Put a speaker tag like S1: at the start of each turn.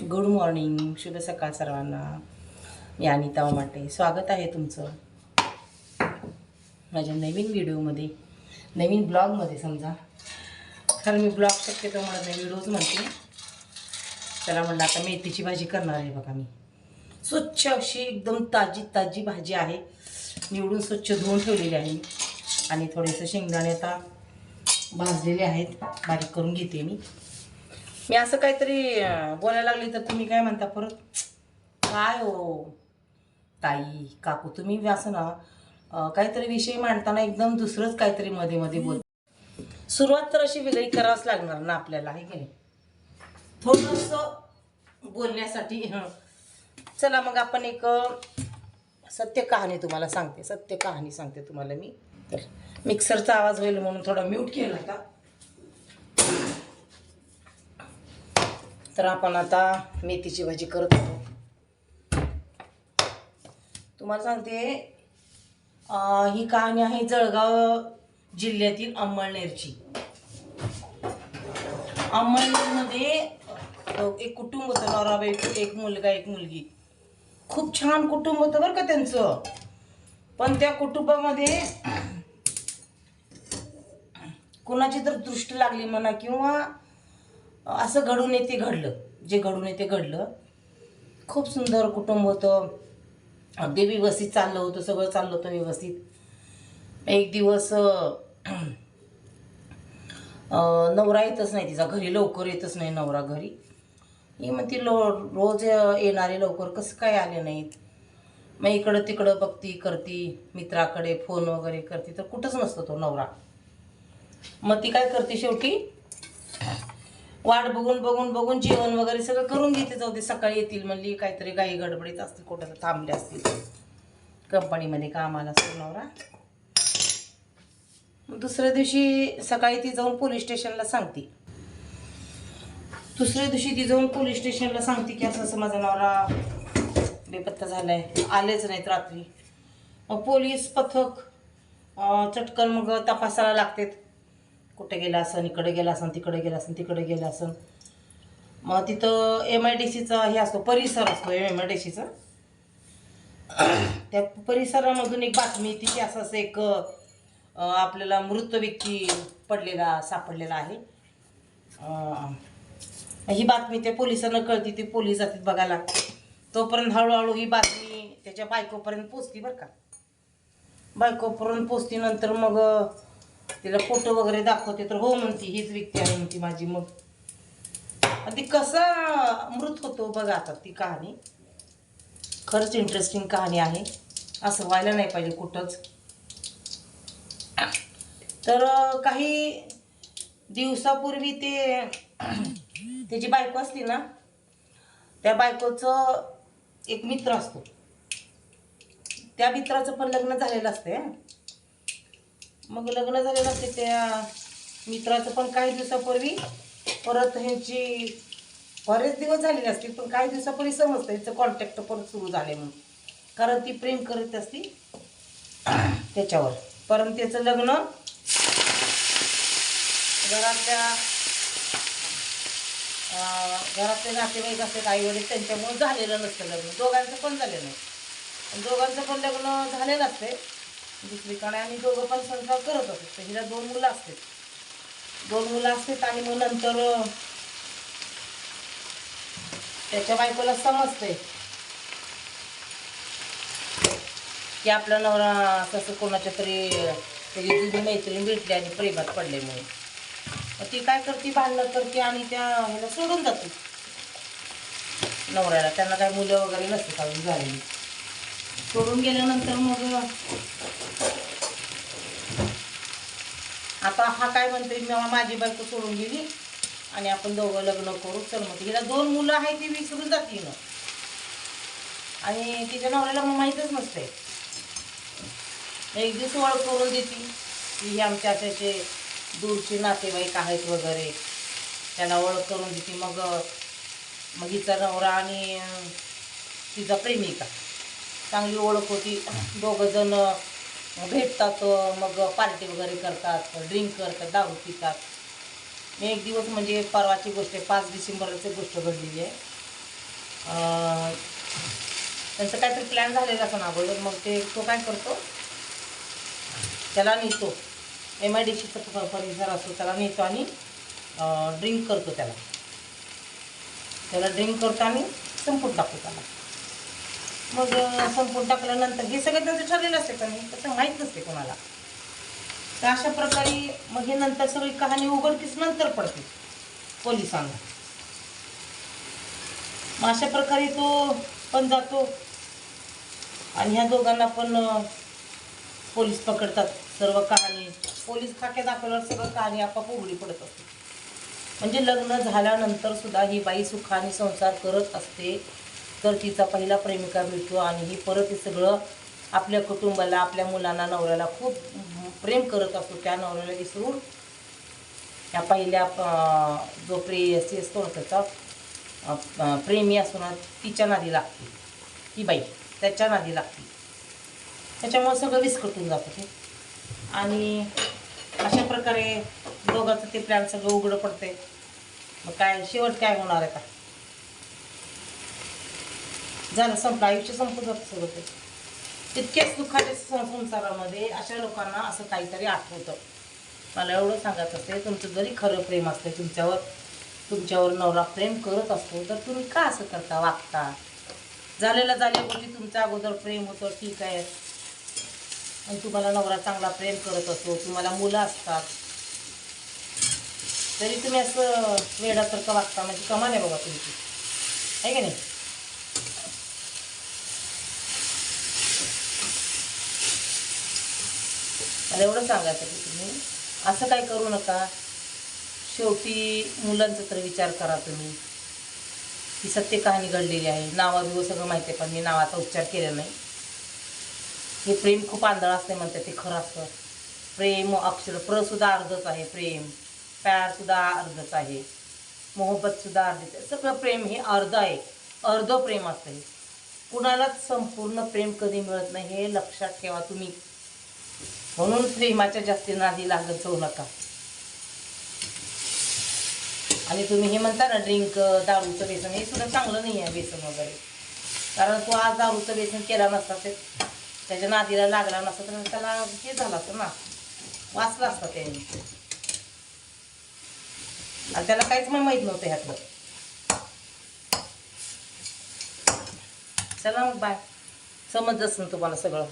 S1: Good morning शुभ सकाळ सर्वांना. मी अनिता उमाटे स्वागत आहे तुमचं. माझ्या नवीन व्हिडिओमध्ये नवीन ब्लॉगमध्ये समजा. कारण मी ब्लॉग शक्यतो म्हणत नाही व्हिडिओज म्हणते. त्याला म्हणलं आता मेथीची भाजी करणार आहे बघा मी. स्वच्छ अशी एकदम ताजी ताजी भाजी आहे. निवडून स्वच्छ धुवून ठेवलेली आहे आणि थोडेसे शेंगदाणे आता भाजलेले आहेत. बारीक करून घेते मी. मी असं काहीतरी बोलायला लागली तर तुम्ही काय म्हणता परत? काय हो? ताई काकू तुम्ही असं ना काहीतरी विषय मांडताना एकदम दुसरंच काहीतरी मध्ये मध्ये बोल. सुरुवात तर अशी वेगळी करावंच लागणार ना आपल्याला आहे की नाही? थोडंसं बोलण्यासाठी चला मग आपण एक सत्य कहाणी तुम्हाला सांगते सत्य कहाणी सांगते तुम्हाला मी. तर मिक्सरचा आवाज होईल म्हणून थोडा म्यूट केला का तर आपण आता मेथीची भाजी करत होतो. तुम्हाला सांगते ही कहाणी आहे जळगाव जिल्ह्यातील अंमळनेरची. अंमळनेरमध्ये एक कुटुंब होतं नवरा बायको एक मुलगा एक मुलगी. खूप छान कुटुंब होतं बरं का त्यांचं. पण त्या कुटुंबामध्ये कुणाची तर दृष्टी लागली म्हणा किंवा असं घडून येते घडलं. जे घडून येते घडलं. खूप सुंदर कुटुंब होतं. अगदी व्यवस्थित चाललं होतं सगळं चाललं होतं व्यवस्थित. एक दिवस नवरा येतच नाही तिचा घरी लवकर येतच नाही नवरा घरी. ही मग ती लो रोज येणारे लवकर कसं काय आले नाहीत? मग इकडं तिकडं बघती करती मित्राकडे फोन वगैरे करते. तर कुठंच नसतो तो नवरा. मग ती काय करते शेवटी? वाट बघून बघून बघून जेवण वगैरे सगळं करून घेते. जाऊ दे सकाळी येतील म्हणली काहीतरी गाई गडबडीत असतील कुठं तर थांबले असतील. कंपनीमध्ये कामाला असतो नवरा. मग दुसऱ्या दिवशी सकाळी ती जाऊन पोलीस स्टेशनला सांगते. दुसऱ्या दिवशी ती जाऊन पोलीस स्टेशनला सांगते की असं असं माझा नवरा बेपत्ता झालाय आलेच नाहीत रात्री. मग पोलीस पथक चटकन मग तपासायला लागतात. कुठे गेला असन इकडे गेला असन तिकडे गेला असन तिकडे गेला असन. मग तिथं एम आय डी सीचा हे असतो परिसर असतो एम आय डी सीचा त्या परिसरामधून एक बातमी येते की असं असं एक आपल्याला मृत व्यक्ती पडलेला सापडलेला आहे. ही बातमी त्या पोलिसांना कळती ते पोलीस जातात बघायला. तोपर्यंत हळूहळू ही बातमी त्याच्या बायकोपर्यंत पोचती बरं का. बायकोपर्यंत पोचती नंतर मग तिला फोटो वगैरे दाखवते तर हो म्हणती हीच व्यक्ती आहे म्हणती माझी मग. ती कसा मृत होतो बघा आता ती कहाणी. खरंच इंटरेस्टिंग कहाणी आहे. असं व्हायला नाही पाहिजे कुठंच. तर काही दिवसापूर्वी ते त्याची बायको असते ना त्या बायकोचं एक मित्र असतो. त्या मित्राचं पण लग्न झालेलं असते मग लग्न झालेलं असते त्या मित्राचं पण काही दिवसापूर्वी परत ह्यांची बरेच दिवस झालेले असतील पण काही दिवसापूर्वी समजतं हिचं कॉन्टॅक्ट परत सुरू झाले म्हणून. कारण ती प्रेम करत असती त्याच्यावर. परंतु त्याचं लग्न घरातल्या घरातले नातेवाईक असतात आई वडील त्यांच्यामुळे झालेलं नसतं लग्न. दोघांचं पण झालेलं नाही. दोघांचं पण लग्न झालेलं असते. दुसरीकडे आम्ही दोघं पण संसार करत होतो. तर हिला दोन मुलं असतात दोन मुलं असतात आणि मग नंतर त्याच्या बायकोला समजते की आपला नवरा असं कोणाच्या तरी त्याची म्हणजे जुनी मैत्रीण भेटली आणि प्रेमात पडल्यामुळे मग ती काय करते? भांडणं करते आणि त्या ह्याला सोडून जाते. नवऱ्याला. त्यांना काय मुलं वगैरे नसते काढून झालेली. सोडून गेल्यानंतर मग आता हा काय म्हणतोय मी माझी बायको सोडून गेली आणि आपण दोघं लग्न करू. चल मग तिला दोन मुलं आहेत ती विसरून जाते ना आणि तिच्या नवऱ्याला मग माहीतच नसते एक दिवस ओळख करून देते की हे आमच्या त्याचे दूरचे नातेवाईक आहेत वगैरे. त्याला ओळख करून देते. मग मग हिचा नवरा आणि तिचा प्रेमिका. चांगली ओळख होती. दोघं जण भेटतात मग पार्टी वगैरे करतात ड्रिंक करतात दारू पितात. मी एक दिवस म्हणजे परवाची गोष्ट आहे पाच डिसेंबरची गोष्ट घडलेली आहे. त्यांचं काहीतरी प्लॅन झालेला असं ना अगोदर मग ते तो काय करतो? त्याला नेतो. एम आय डी सीचं फर्निचर असतो त्याला नेतो आणि ड्रिंक करतो त्याला. त्याला ड्रिंक करतो आणि संपून टाकतो त्याला. मग अं, संपून टाकल्यानंतर हे सगळं त्यांचं ठरलेलं असते का नाही तसं माहीत नसते कोणाला. तर अशा प्रकारे मग हे नंतर सगळी कहाणी उघडकीस नंतर पडते पोलिसांना. मग अशा प्रकारे तो पण जातो आणि ह्या दोघांना पण पोलीस पकडतात सर्व कहाणी. पोलीस खाक्या दाखवल्यावर सगळं कहाणी आपाप उघडी पडत असते. म्हणजे लग्न झाल्यानंतर सुद्धा ही बाई सुखाने संसार करत असते. तर तिचा पहिला प्रेमिका भेटतो आणि ही परत हे सगळं आपल्या कुटुंबाला आपल्या मुलांना नवऱ्याला खूप प्रेम करत असतो. त्या नवऱ्याला विसरून या पहिल्या जो प्रेयसी असतो ना त्याचा प्रेमी असतो ना तिच्या नादी लागते. ती बाई त्याच्या नादी लागते. त्याच्यामुळे सगळं विस्कटून जातं ते. आणि अशा प्रकारे दोघांचं ते प्लॅन सगळं उघडं पडते मग काय शेवट काय होणार आहे का झालं संपलं आयुष्य संपून जातं सगळं ते. तितक्याच दुःखाच्या सं- संसारामध्ये अशा लोकांना असं काहीतरी आठवतं. मला एवढं सांगत असते तुमचं जरी खरं प्रेम असते तुमच्यावर तुमच्यावर नवरा प्रेम करत असतो तर तुम्ही का असं करता वागता? झालेलं झाल्या गोष्टी तुमचं अगोदर प्रेम होतं ठीक आहे. आणि तुम्हाला नवरा चांगला प्रेम करत असतो तुम्हाला मुलं असतात. तरी तुम्ही असं वेडासारखं वागता म्हणजे कमाल आहे बाबा तुमची. आहे की नाही? मला एवढं सांगायचं की तुम्ही. असं काय करू नका. शेवटी मुलांचा तर विचार करा तुम्ही. ही सत्य कहाणी घडलेली आहे. नावाबिव सगळं माहिती आहे पण मी नावाचा उच्चार केला नाही. हे प्रेम खूप आंधळ असते म्हणते ते खरं असतं. प्रेम अक्षर प्रसुद्धा अर्धच आहे प्रेम. प्यारसुद्धा अर्धच आहे. मोहब्बतसुद्धा अर्धच आहे. सगळं प्रेम हे अर्ध आहे. अर्ध प्रेम असतं हे कुणालाच संपूर्ण प्रेम कधी मिळत नाही हे लक्षात ठेवा तुम्ही. म्हणून प्रेमाच्या जास्ती नादी लागत जाऊ नका. आणि तुम्ही हे म्हणता ना ड्रिंक दारूचं व्यसन हे सुद्धा चांगलं नाही आहे व्यसन वगैरे. कारण तो आज दारूचं व्यसन केला नसता ते. त्याच्या नादीला लागला नसता तर त्याला हे झालं असतं ना. वाचला असता त्याने. आणि त्याला काहीच माहीत नव्हतं ह्यातलं. चला मग बाय. समजत असेल तुम्हाला सगळं.